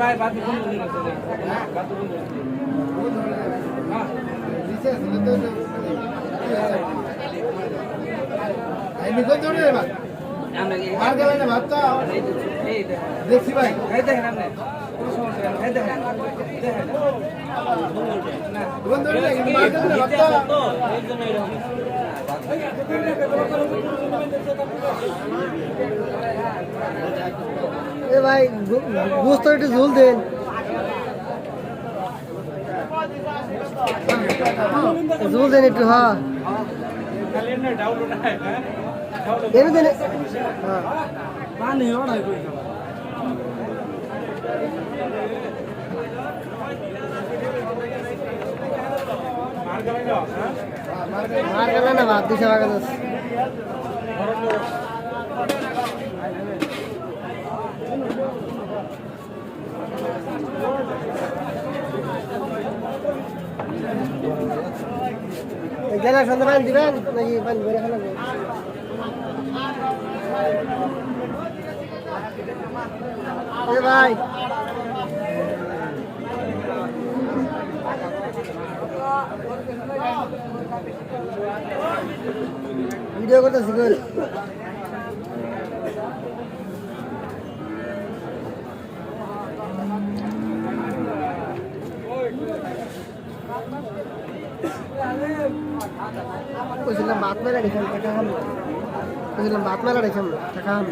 ভাই বাদ দিন বাদ বাচ্চা এ ভাই গোস্ত একটু ঝুল দেন। ঝুল দেন একটু হ্যাঁ এনে মার গেল না ভাত দিছে বাগান গেলা সন্ধ্যা পানি দিবেন নাকি পানি ফেলাবো? এ ভাই। ভিডিও করতেছি কই কইছিলাম ভাত মেলা রেখাম টাকা হাম কইছিলাম ভাত মেলা রেখাম টাকা হাম